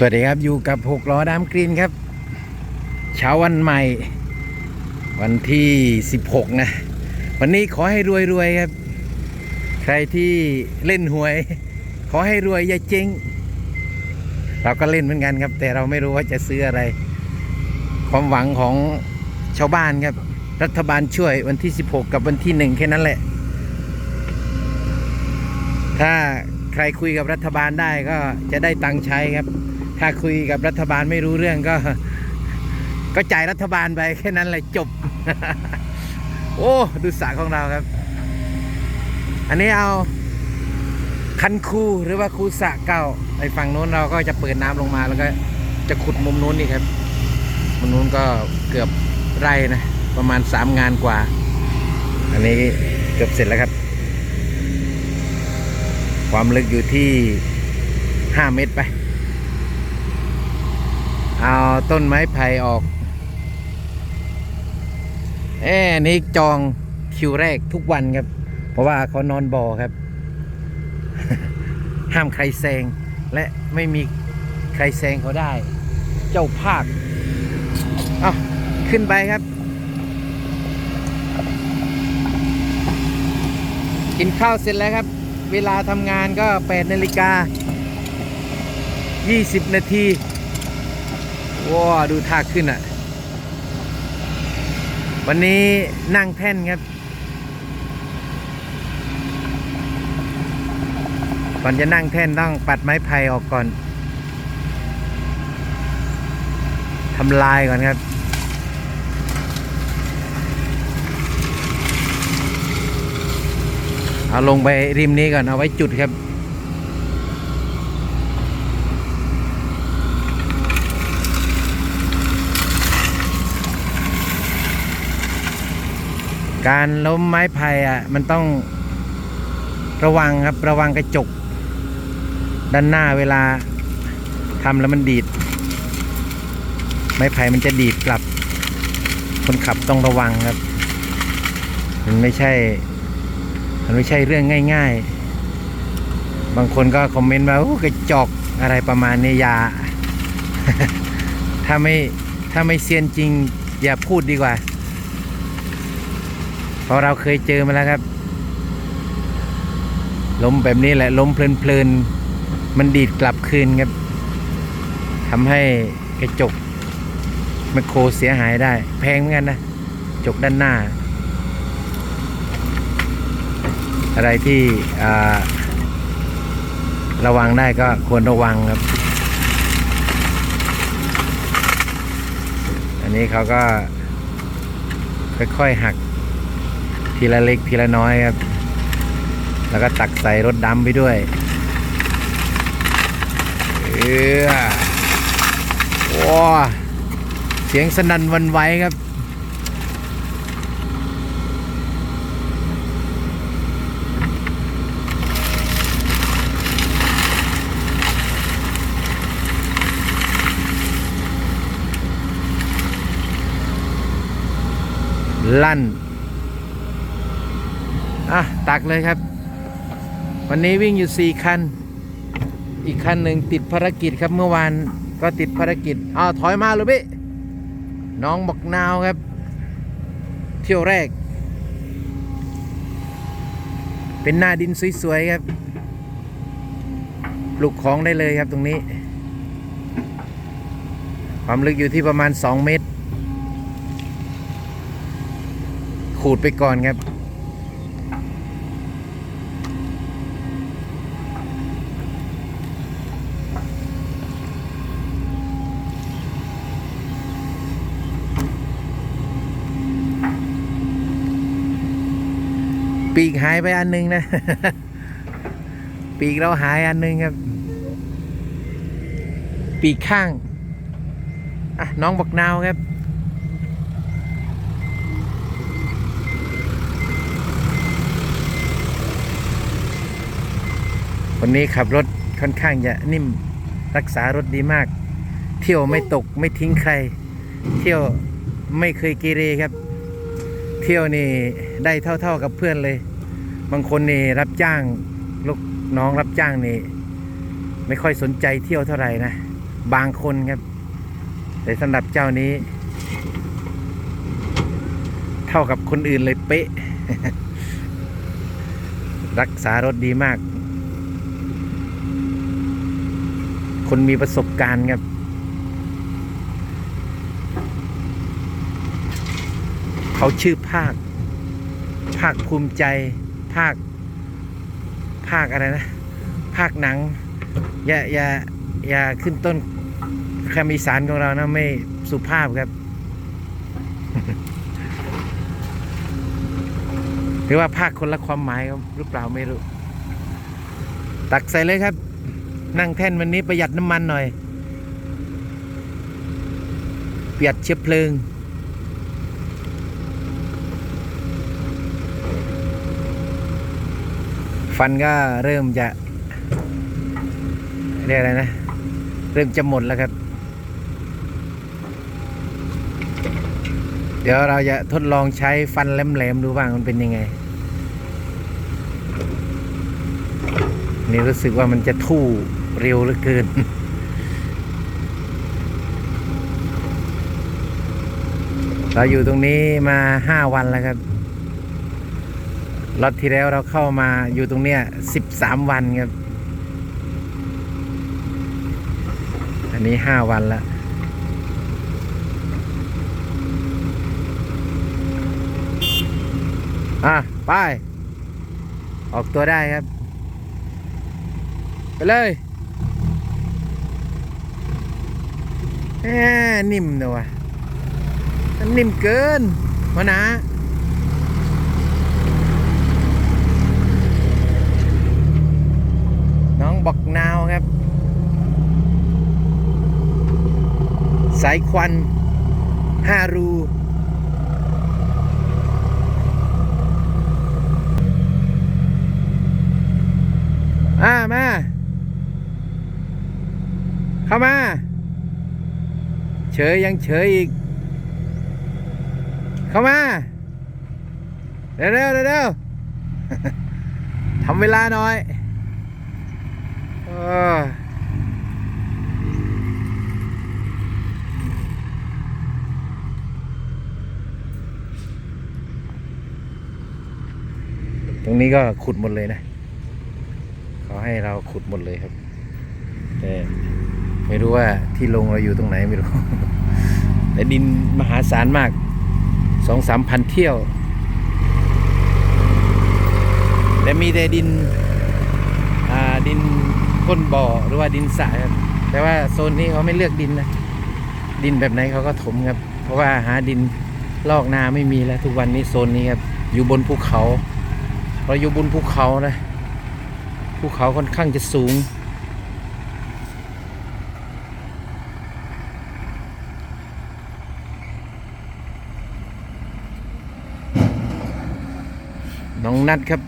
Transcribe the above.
สวัสดีครับอยู่กับหกล้อดามกรีนครับ เช้าวันใหม่ วันที่ 16 นะ วันนี้ขอให้รวยรวยๆครับ ใครที่เล่นหวย ขอให้รวยอย่าเจ๊งเราก็เล่นเหมือนกันครับ แต่เราไม่รู้ว่าจะซื้ออะไร ความหวังของชาวบ้านครับ รัฐบาลช่วยวันที่ 16 กับวันที่ 1 แค่นั้นแหละ ถ้าใครคุยกับรัฐบาลได้ก็จะได้ตังค์ใช้ครับ ถ้าคุยกับรัฐบาลไม่รู้เรื่องก็ ก็จ่ายรัฐบาลไปแค่นั้นเลยจบ โอ้ดูสระของเราครับ อันนี้เอาคันคูหรือว่าคูสะเก่าไปฝั่งนู้นเราก็จะเปิดน้ำลงมาแล้วก็จะขุดมุมนู้นนี่ครับ มุมนู้นก็เกือบไร่นะ ประมาณสามงานกว่า อันนี้เกือบเสร็จแล้วครับ ความลึกอยู่ที่ห้าเมตรไป เอาต้นไม้ไผ่ออกเอ้นนี้จองคิวแรกทุกวันครับ เพราะว่าเขานอนบ่อครับ ห้ามใครแซง และไม่มีใครแซงเขาได้ เจ้าภาคเอาขึ้นไปครับ กินข้าวเสร็จแล้วครับ เวลาทำงานก็8นาฬิกา20 นาที ว้าดูท่าขึ้นอะ วันนี้นั่งแท่นครับก่อนจะนั่งแท่นต้องปัดไม้ไผ่ออกก่อนทำลายก่อนครับ เอาลงไปริมนี้ก่อนเอาไว้จุดครับ การล้มไม้ไผ่อะมันต้องระวังครับระวังกระจก ด้านหน้าเวลาทำแล้วมันดีด ไม้ไผ่มันจะดีดกลับ คนขับต้องระวังครับ มันไม่ใช่ มันไม่ใช่เรื่องง่าย ๆ บางคนก็คอมเมนต์มาโอ้กระจกอะไรประมาณนี้อยา ถ้าไม่ถ้าไม่เซียนจริงอย่าพูดดีกว่า เพราะเราเคยเจอมาแล้วครับ ล้มแบบนี้แหละล้มเพลินๆ มันดีดกลับคืนครับทำให้กระจกไมโครเสียหายได้ แพงเหมือนกันนะกระจกด้านหน้า อะไรที่ระวังได้ก็ควรระวังครับ อันนี้เขาก็ค่อยๆหัก ทีละเล็กทีละน้อยครับ แล้วก็ตักใส่รถดำไปด้วยเออว้าเสียงสนั่นวันไหวครับลั่น อะ ตักเลยครับ วันนี้วิ่งอยู่ 4 คัน อีกคันหนึ่งติดภารกิจครับเมื่อวานก็ติดภารกิจอ้าวถอยมาเลยพี่น้องบอกนาวครับ เที่ยวแรก เป็นหน้าดินสวยๆครับปลูกของได้เลยครับตรงนี้ ความลึกอยู่ที่ประมาณ 2 เมตร ขูดไปก่อนครับ ปีกหายไปอันหนึงนะ ปีกเราหายอันหนึงครับ ปีกข้างอะน้องบอกนาวครับวันนี้ขับรถค่อนข้างจะนิ่มรักษารถดีมาก เที่ยวไม่ตกไม่ทิ้งใคร เที่ยวไม่เคยเกเรครับ เที่ยวนี่ได้เท่า ๆกับเพื่อนเลย บางคนนี่รับจ้างลูกน้องรับจ้างนี่ ไม่ค่อยสนใจเที่ยวเท่าไหร่นะ บางคนครับ แต่สำหรับเจ้านี้ เท่ากับคนอื่นเลยเป๊ะ รักษารถดีมาก คนมีประสบการณ์ครับ เขาชื่อภาค ภาคภูมิใจ ภาค ภาคอะไรนะ ภาคหนัง อย่าอย่าอย่าขึ้นต้นคำอีสานของเรานะ ไม่สุภาพครับหรือว่าภาคคนละความหมายครับหรือเปล่าไม่รู้ ตักใส่เลยครับ นั่งแท่นวันนี้ประหยัดน้ำมันหน่อยประหยัดเชื้อเพลิง ฟันก็เริ่มจะเรียกอะไรนะ เริ่มจะหมดแล้วครับ เดี๋ยวเราจะทดลองใช้ฟันแหลมๆดูบ้างมันเป็นยังไง นี่รู้สึกว่ามันจะทู่เร็วเหลือเกินเราอยู่ตรงนี้มาห้าวันแล้วครับ รอบที่แล้วเราเข้ามาอยู่ตรงเนี้ยสิบสามวันครับ อันนี้ห้าวันล้วอะ ไป ออกตัวได้ครับ ไปเลยแหมนิ่มเนอะวะมันนิ่มเกินวะนะ น้องบอกนาวครับ สายควันห้ารูอ่ามา เข้ามา เฉยยังเฉยอีก เข้ามา เร็วเร็วเร็วทำเวลาหน่อย เออ รงนี้ก็ขุดหมดเลยนะเขาให้เราขุดหมดเลยครับแต่ไม่รู้ว่าที่ลงเราอยู่ตรงไหนไม่รู้ แต่ดินมหาศาลมากสองสามพันเที่ยว แต่มีแต่ดินอ่าดินก้นบ่อหรือว่าดินสระครับแต่ว่าโซนนี้เขาไม่เลือกดินนะดินแบบไหนเขาก็ถมครับ เพราะว่าหาดินลอกนาไม่มีแล้วทุกวันนี้โซนนี้ครับ อยู่บนภูเขา เราอยู่บนภูเขานะภูเขาค่อนข้างจะสูง น้องนัดครับ